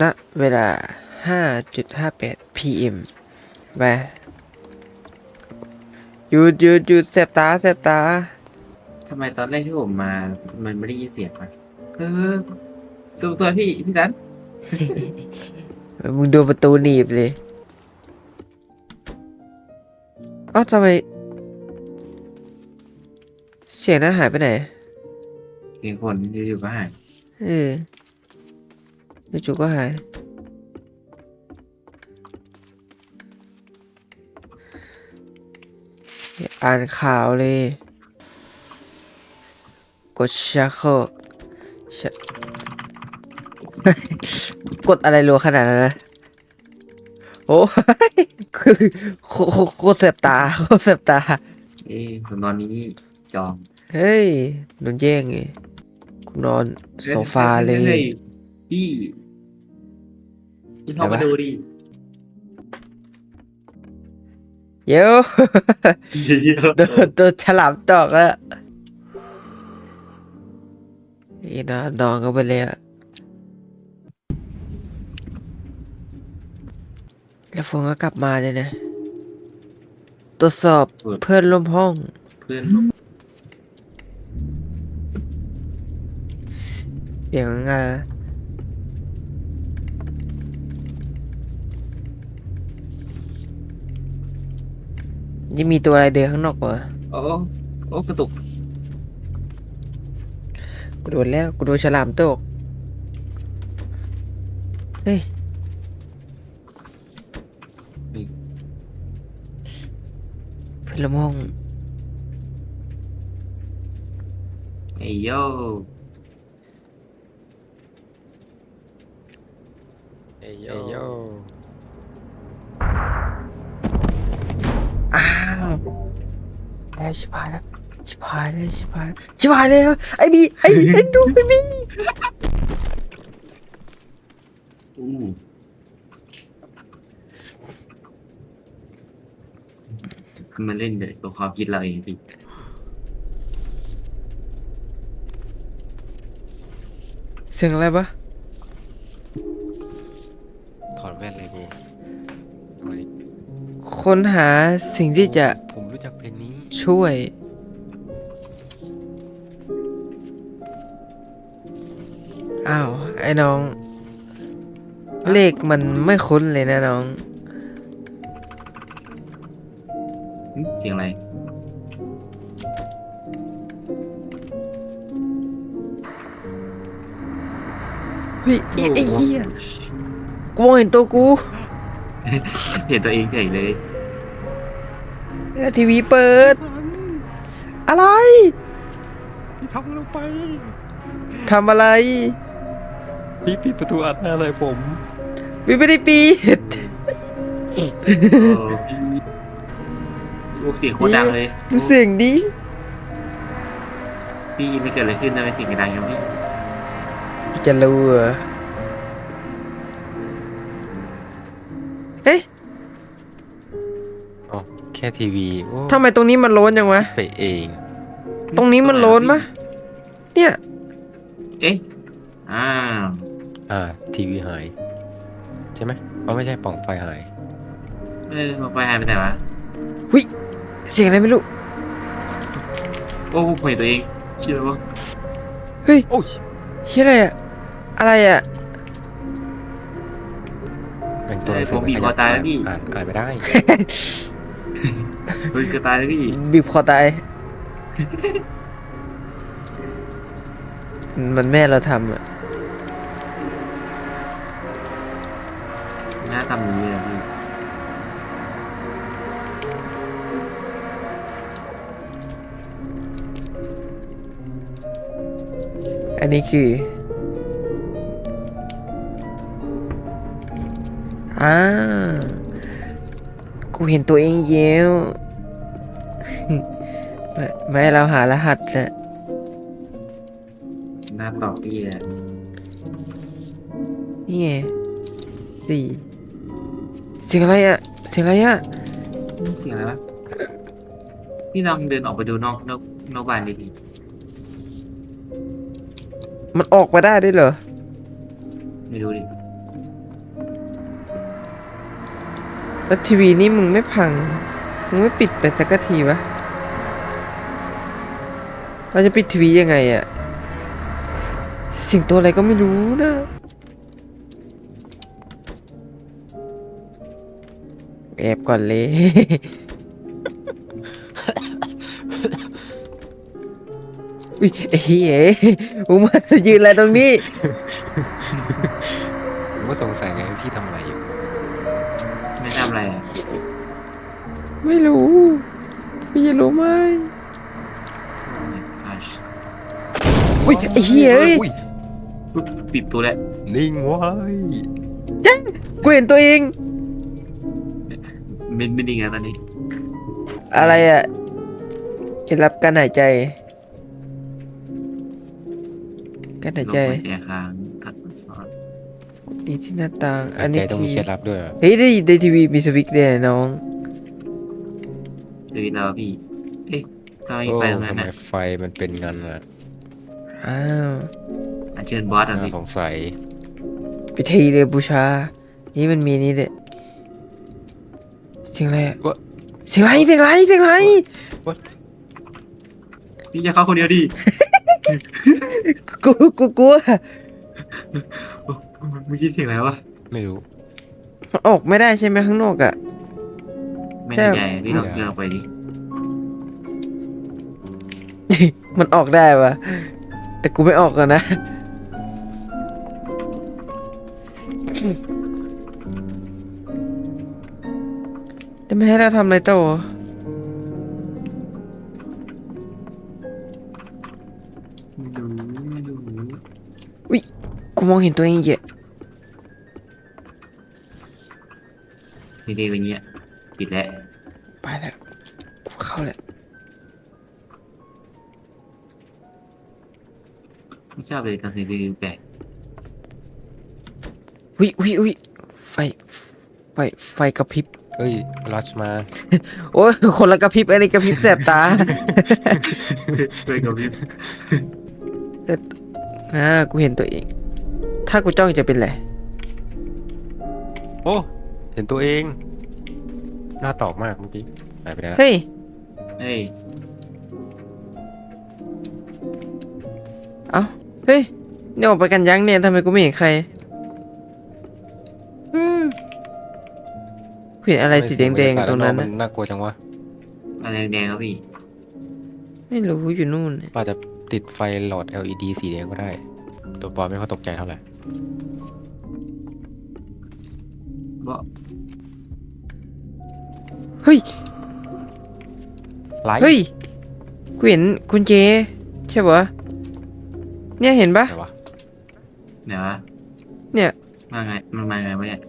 ณเวลา 5.58 PM ไปหยุดหยุดหยุดแสบตาแสบตา ทำไมตอนแรกที่ผมมา มันไม่ได้ยินเสียงวะเออตัวตัวพี่ พี่สัน มึงโดนประตูหนีบเลยเอ้าทำไม เสียงนั้นหายไปไหน เสียงคนอยู่ๆก็หาย เออ จู่ๆก็หาย อ่านข่าวเลย กดชักโครกชะกดอะไรรัวขนาดนั้นนะ โอ้ยคือโคโคโคตรแสบตาโคตรแสบตา เอ้ผมนอนนี้จอง เฮ้ยโดนแย่งไงกูนอนโซฟาเลย ฮ้พี่พี่เข้ามาดูดิเดี๋ยวโดนโดนฉลามตอกอะนี่นอนนอนกันไปเลยอะแล้วฟงก็กลับมาเลยนะตรวจสอบเพื่อนร่วมห้อง เพื่อนเสียงอะไร วะยังมีตัวอะไรเดินข้างนอกวะโอ้โอ้กระตุกกูโดนแล้วกูโดนฉลามตกเฮ้ยเพื่อนร่วมห้องไอ้โยเอยโย แล้วชิบหายแล้วชิบหายแล้วชิบหายชิบหายแล้วไอ้บีไอ้ไอ้ดูไอ้บีอู้มันเล่นเดี๋ยวตัวความคิดเราเองพี่เสียงอะไรปะถอดแว่นเลยกูเอาดิค้นหาสิ่งที่จะ ช่วย อ้าว ไอ้น้อง เลขมันไม่คุ้นเลยนะน้องหึเสียงอะไร เฮ้ยไอ้ไอ้เหี้ยกูมองเห็นตัวกูเห็นตัวเองเฉยเลย แล้วทีวีเปิด อะไรทำลงไปทำอะไรพี่ปิดประตูอัดหน้าเลยผมวิไม่ได้ปีดโอ้พี่ลูกเสียงโคตรดังเลยดูเสียงดิพี่ไม่เกิดอะไรขึ้นทำไมเสียงดังอย่างพี่จะรู้เหรอ แค่ทีวีโอ้ทำไมตรงนี้มันโล้นจังวะ ไปเองตรงนี้มันโล้นปะเนี่ย เอ๊ะอ้าวอ่าทีวีหาย ใช่ไหมเพราะไม่ใช่ปล่องไฟหายเออมาไฟหายไปไหนวะเสียงอะไรไม่รู้ โอ้ผมเห็นตัวเองเชื่อปะเฮ้ยโอ้ยเฮียอะไรอะอะไรอะแต่งตัวหนังสืผมบีบคอตายแล้วพี่อ่านอ่านไม่ได้ เฮ้ยจะตายแล้วพี่บีบคอตาย มันแม่เราทำอะหน้าทำอย่างนี้เลยพี่อันนี้คือ อ่า กูเห็นตัวเองเย้วไม่ไม่ให้เราหารหัสแหละหน้าตอบพี่อะนี่ไงสี่เสียงอะไรอะเสียงอะไรอะเสียงอะไรวะพี่ลองเดินออกไปดูนอกนอกนอกบ้านดิพี่มันออกมาได้ด้วยเหรอ ไม่รู้ดิ แล้วทีวีนี่มึงไม่พัง มึงไม่ปิดไปสักทีวะ เราจะปิดทีวียังไงอะสิ่งตัวอะไรก็ไม่รู้นะแอบก่อนเลย อุ้ยไอ้เหี้ยมึงมายืนอะไรตรงนี้ ไม่รู้พี่จะรู้ไหมอะอุ้ยไอ้เหี้ยเอ้ยอุ้ยปุ๊บปิดตัวแล้วนิ่งไว้กูเห็นตัวเอง ไม่ไม่ดีไงตอนนี้อะไรอะเคล็ดลับการหายใจการหายใจลมหายใจค้างทัดซ้อนอีที่หน้าต่าง อันนี้ใจต้องมีทีเคล็ดลับด้วยเหรอเฮ้ยได้ในทีวีมีสวิตช์ด้วยน้อง ชีวิตเราพี่ เอ๊ะทำไมโอ้ไฟตรงนั้นทำไมน่ะไฟมันเป็นงั้นล่ะอ้าวอันเชิญบอสอะน่าพี่สงสัยพิธีเลยบูชา นี่มันมีนี่เด็ดเสียงอะไรอะวะเสียงอะไรเสียงอะไรเสียงอะไรพี่จะเข้าคนเดียวดิกูกูกลัวเมื่อกี้เสียงอะไรวะไม่รู้มันออกไม่ได้ใช่ไหมข้างนอกอะ ไม่แน่ใจพี่ลองไม่ได้ลองไปดิมันออกได้ปะแต่กูไม่ออกกันนะ จะไม่ให้เราทำอะไรต่อไม่รู้ไม่รู้กูมองเห็นตัวเองอีกอะดีๆเป็นเงี้ย ปิดแล้วไปแล้วกูเข้าแล้วไม่ชอบเลยการเสียงดีๆแปลกวิวิวิไฟ ไฟ ไฟกระพริบเฮ้ยรัชมา โอ้ยคนละกระพริบอันนี้กระพริบแสบตาไปกับพี่อ่ากูเห็นตัวเอง ถ้ากูจ้องจะเป็นไร โอ้ เห็นตัวเองห น้าตอกมากเมื่อกี้หายไปแล้วเฮ้ย เฮ้ยเอ้า เฮ้ยเนี่ยออกไปกันยังเนี่ยทำไมกูไม่เห็นใครกูเห็นอะไรสีแดงๆตรงนั้นมันะนน่ากลัวจังวะอะไรแดงๆครับพี่ ไม่รู้อยู่นู่นเราจะติดไฟหลอด LED สีแดงก็ได้ ตัวปอไม่ค่อยตกใจเท่าไหร่บอก เฮ้ยไลท์เฮ้ยกูเห็นคุณเจ ใช่ปะเนี่ยเห็นปะไหนวะเดี๋ยวนะเนี่ยมาไงมันมาไงวะเนี่ย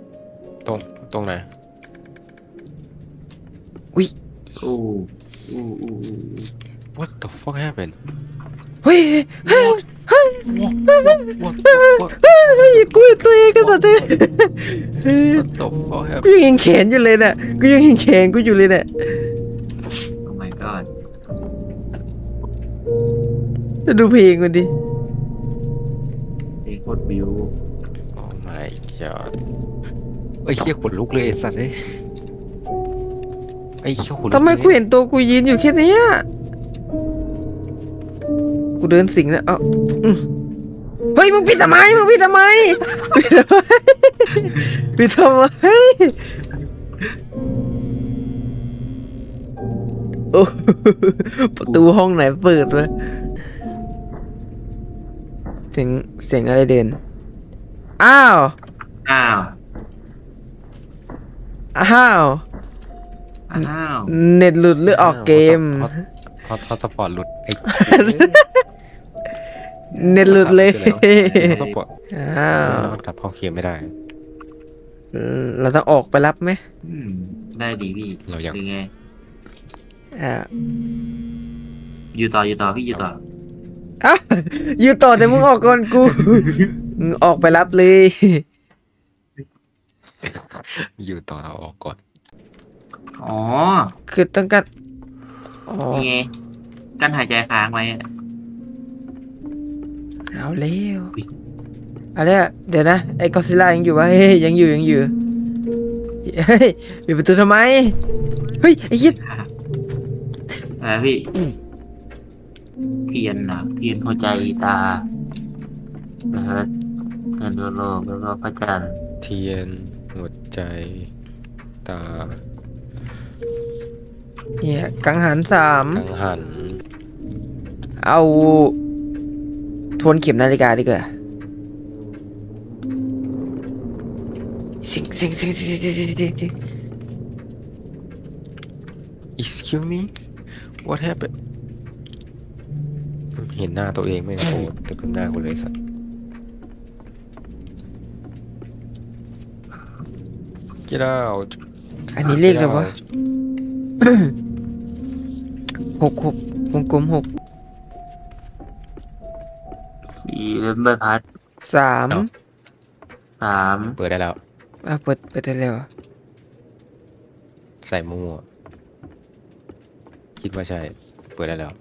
ตรงตรงไหนอู้อู้อู้อู้ What the fuck happened เฮ้ยเฮ้ยเฮ้ย What What What เฮ้ยกูเห็นตัวเองกันสัตว์เลยเฮ้ย What the fuck กู happened ยังเห็นแขนอยู่เลยน่ะกูยังเห็นแขนกูอยู่เลยน่ะโอ้ my god จะดูเพลงมันดิเด็กโคตรบิว Oh my god ไอ้ยเชี่ยขนลุกเลยไอ้สัตว์เอ้ยไอ้เชี่ยขนลุกทำไมเลยกูเห็นตัวกูยืนอยู่แค่เนี้ยกูเดินสิงแล้ว เอ้าอืม เฮ้ยมึงปิดทำไมมึงปิดทำไมปิดทำไมปิดทำไมโอ้ประตูห้องไหนเปิดวะเสียงเสียงอะไรเดินอ้าว อ้าวอ้าว อ้าว เน็ตหลุดหรือออกเกม ฮอตฮอตสปอร์ตหลุดไอ้ เน็ตหลุดเลยฮอตสปอร์ตอ้าวมันกลับเข้าเกมไม่ได้อืมเราต้องออกไปรับไหมอืมได้ดีพี่เรายังเป็นไงอ่าอยู่ต่ออยู่ต่อพี่อยู่ต่ออ้าวอยู่ต่อแต่มึงออกก่อนกูมึงออกไปรับเลย อยู่ต่อเราออกก่อน อ๋อ คือต้องการอ๋อนี่ไงกั้นหายใจค้างไว้อะ เอาแล้วอุ๊ยเอาแล้วเดี๋ยวนะไอ้กอซิล่ายังอยู่วะเฮ้ยยังอยู่ยังอยู่เฮ้ยปิดประตูทำไมเฮ้ยไอ้เหี้ยอะไรพี่เทียนนะเทียนหัวใจตานะครับเทียนดวงโลกแล้วก็พระจันทร์เทียนหัวใจตาเนี่ยกังหันสามกังหันเอา พ้นเข็มนาฬิกาดีกว่าสิงสิงสิงสิงสิงสิงสิง excuse me what happened เห็นหน้าตัวเองไหมโอ้โหแต่ขึ้นหน้ากูเลยสิตว์กีฬาอันนี้เลขอะไรวะ หกหกวงกลมหก เริ่มใบพัทสามสามเปิดได้แล้ว อะเปิดเปิดได้แล้วอะใส่มั่วคิดว่าใช่ เปิดได้แล้ว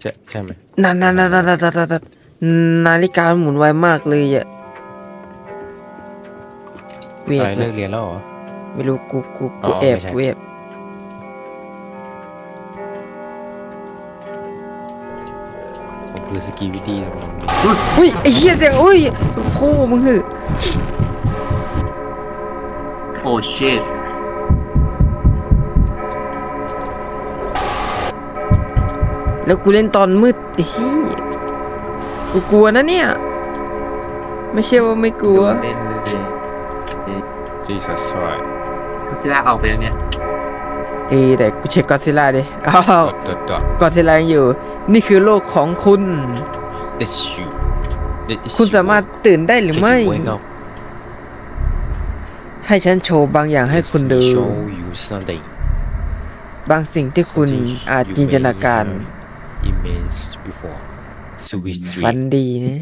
ใช่ใช่ไหมนั่นนั่นนั่นนั่นนนานานาฬิกาหมุนไวมากเลยอะเวียดไรเลิกเรียนแล้วเหรอ ไม่รู้กูกูกูแอบไม่กูแอบ ผมคือสกีวิตี้นะผมอุ้ยไอ้เหี้ยเสียงอุ้ยโคมึงเหอะโอ้ชิตแล้วกูเล่นตอนมืดไอ้เหี้ยกูกลัวนะเนี่ย ไม่ใช่ว่าไม่กลัว เล่นเลย จีสัสไวก็ซิล่าออกไปแล้วเนี่ย เอ้ยแต่กูเช็คกอซิล่าดิอ้าวดดดดกอซิล่ายังอยู่ นี่คือโลกของคุณ เดชิวคุณสามารถตื่นได้หรือไม่ ให้ฉันโชว์บางอย่างให้คุณดู show you something บางสิ่งที่คุณอาจจินตนาการ image before switch ฝันดีนะ